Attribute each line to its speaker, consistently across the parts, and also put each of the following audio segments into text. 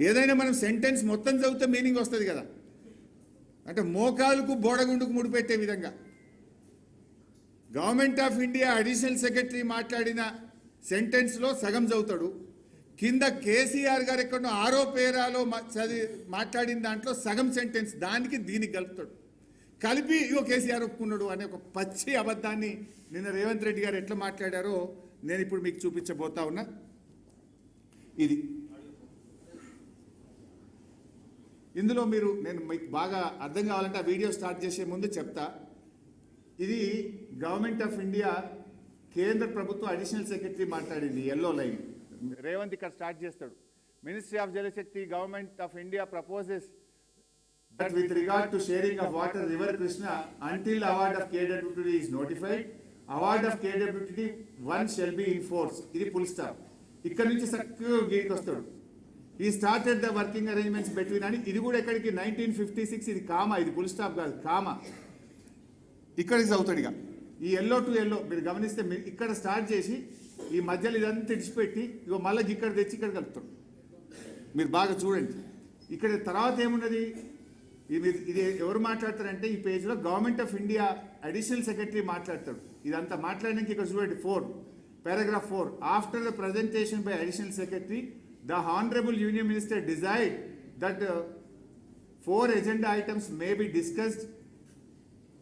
Speaker 1: ఏదైనా మనం సెంటెన్స్ మొత్తం చదివితే మీనింగ్ వస్తుంది కదా. అంటే మోకాలుకు బోడగుండుకు ముడిపెట్టే విధంగా. Government of India additional secretary మాట్లాడిన సెంటెన్స్లో సగం చదువుతాడు. కింద కేసీఆర్ గారు ఎక్కడో ఆరో పేరాలో మా- చదివి మాట్లాడిన దాంట్లో సగం సెంటెన్స్ దానికి దీనికి కలుపుతాడు. కలిపి ఇగో కేసీఆర్ ఒప్పుకున్నాడు అనే ఒక పచ్చి అబద్ధాన్ని నిన్న రేవంత్ రెడ్డి గారు ఎట్లా మాట్లాడారో నేను ఇప్పుడు మీకు చూపించబోతా ఉన్నా. ఇది. ఇందులో మీరు నేను మీకు బాగా అర్థం కావాలంటే ఆ వీడియో స్టార్ట్ చేసే ముందు చెప్తా. ఇది గవర్నమెంట్ ఆఫ్ ఇండియా కేంద్ర ప్రభుత్వ అడిషనల్ సెక్రటరీ మాట్లాడింది ఎల్లో లైన్ రేవంత్ ఇక్కడ స్టార్ట్ చేస్తాడు. Ministry of Jal Shakti government of India proposes that with regard to sharing of water river Krishna until award of KWTD is notified, award of KWTD one shall be in force. ఇది full stop. ఇక్కడ నుంచి చక్కగా గీడికి వస్తాడు. ఈ started the working arrangements between అని ఇది కూడా ఎక్కడికి? నైన్టీన్ ఫిఫ్టీ సిక్స్ ఇది కామా ఇది ఫుల్ స్టాప్ కాదు కామా. ఇక్కడికి చదువుతాడు ఇక. ఈ ఎల్లో టు ఎల్లో మీరు గమనిస్తే మీరు ఇక్కడ స్టార్ట్ చేసి ఈ మధ్యలో ఇదంతా ఇడిచిపెట్టి ఇగో మళ్ళీ ఇక్కడ తెచ్చి ఇక్కడ కలుపుతాడు. మీరు బాగా చూడండి. ఇక్కడ తర్వాత ఏమున్నది? ఇది ఇది ఎవరు మాట్లాడతారంటే ఈ పేజ్లో government of India additional secretary మాట్లాడతాడు. ఇదంతా మాట్లాడడానికి ఇక్కడ చూడండి four paragraph four after the presentation by additional secretary the Honorable Union Minister desired that uh, four agenda items may be discussed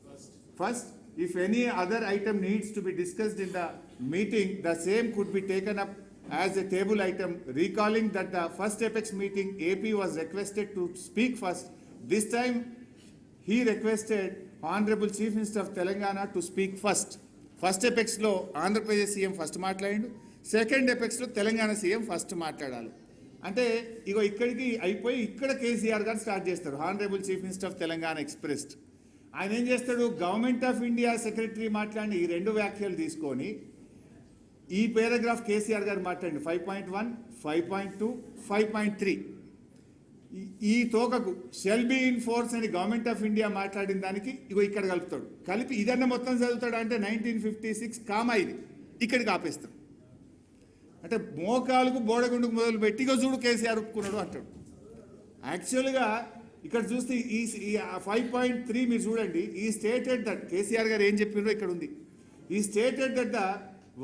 Speaker 1: first. first. If any other item needs to be discussed in the meeting, the same could be taken up as a table item, recalling that the first apex meeting AP was requested to speak first. This time, he requested Honorable Chief Minister of Telangana to speak first. First Apex law, Andhra Pradesh CM first మాట్లాడిండు second ఎపెక్స్లో Telangana CM first మాట్లాడాలి. అంటే ఇగో ఇక్కడికి అయిపోయి ఇక్కడ కేసీఆర్ గారు start చేస్తారు. Honourable chief minister of Telangana expressed ఆయన ఏం చేస్తాడు? గవర్నమెంట్ ఆఫ్ ఇండియా సెక్రటరీ మాట్లాడిన ఈ రెండు వ్యాఖ్యలు తీసుకొని ఈ పేరాగ్రాఫ్ కేసీఆర్ గారు మాట్లాడండి. Five point one five point two five point three ఈ తోకకు షెల్ బీ ఇన్ ఫోర్స్ అని గవర్నమెంట్ ఆఫ్ ఇండియా మాట్లాడిన దానికి ఇగో ఇక్కడ కలుపుతాడు. కలిపి ఇదన్న మొత్తం చదువుతాడు అంటే నైన్టీన్ ఫిఫ్టీ సిక్స్ కామా ఇది. ఇక్కడికి ఆపేస్తాడు అంటే మోకాలకు బోడగుండుకు మొదలు పెట్టిగా చూడు కేసీఆర్ ఒప్పుకున్నాడు అంటాడు. యాక్చువల్గా ఇక్కడ చూస్తే ఈ ఫైవ్ పాయింట్ త్రీ మీరు చూడండి ఈ స్టేటెడ్ దట్ కేసీఆర్ గారు ఏం చెప్పిండో ఇక్కడ ఉంది. He stated that the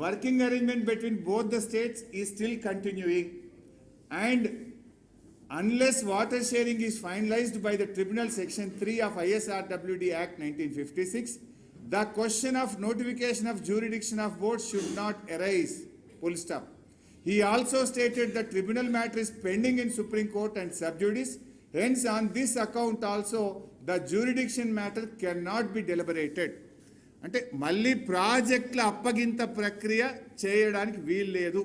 Speaker 1: working arrangement between both the states is still continuing and unless water sharing is finalised by the tribunal section three of ISR WD act nineteen fifty six the question of notification of jurisdiction of board should not arise full stop He also stated the tribunal matter is pending in Supreme Court and sub judice. Hence, on this account also, the jurisdiction matter cannot be deliberated. అంటే మళ్ళీ ప్రాజెక్టుల అప్పగింత ప్రక్రియ చేయడానికి వీలు లేదు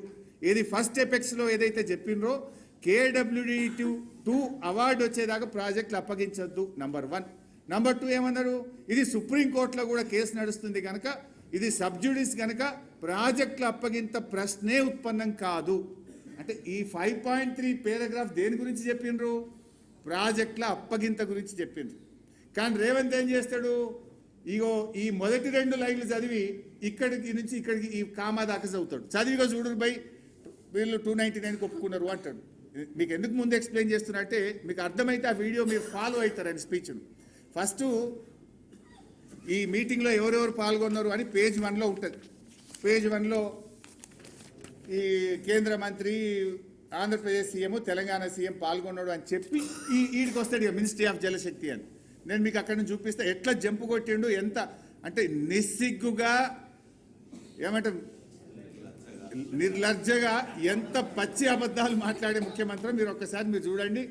Speaker 1: ఇది first ఎపెక్స్లో ఏదైతే చెప్పినరో కేడబ్ల్యూడి టూ టూ అవార్డు వచ్చేదాకా ప్రాజెక్టులు అప్పగించొద్దు నంబర్ వన్ నంబర్ టూ ఏమన్నారు ఇది సుప్రీంకోర్టులో కూడా కేసు నడుస్తుంది కనుక ఇది సబ్జుడిస్ కనుక ప్రాజెక్టుల అప్పగింత ప్రశ్నే ఉత్పన్నం కాదు. అంటే ఈ ఫైవ్ పాయింట్ త్రీ పేరాగ్రాఫ్ దేని గురించి చెప్పిండ్రు? ప్రాజెక్టుల అప్పగింత గురించి చెప్పిండ్రు. కానీ రేవంత్ ఏం చేస్తాడు? ఇగో ఈ మొదటి రెండు లైన్లు చదివి ఇక్కడికి నుంచి ఇక్కడికి ఈ కామా దాకా చదువుతాడు. చదివిగా చూడు బై వీళ్ళు టూ నైంటీ నైన్కి ఒప్పుకున్నారు అంటాడు. మీకు ఎందుకు ముందు ఎక్స్ప్లెయిన్ చేస్తున్నట్టే అంటే మీకు అర్థమైతే ఆ వీడియో మీరు ఫాలో అవుతారని స్పీచ్ను ఫస్ట్ ఈ మీటింగ్లో ఎవరెవరు పాల్గొన్నారు అని పేజ్ వన్లో ఉంటుంది. పేజ్ వన్లో ఈ కేంద్ర మంత్రి ఆంధ్రప్రదేశ్ సీఎం తెలంగాణ సీఎం పాల్గొన్నాడు అని చెప్పి ఈ ఈడికి వస్తాడు ఇక మినిస్ట్రీ ఆఫ్ జలశక్తి అని. నేను మీకు అక్కడ నుంచి చూపిస్తా ఎట్లా జంపు కొట్టిండు ఎంత అంటే నిస్సిగ్గుగా ఏమంటాం నిర్లజ్జగా ఎంత పచ్చి అబద్ధాలు మాట్లాడే ముఖ్యమంత్రి మీరు ఒక్కసారి మీరు చూడండి.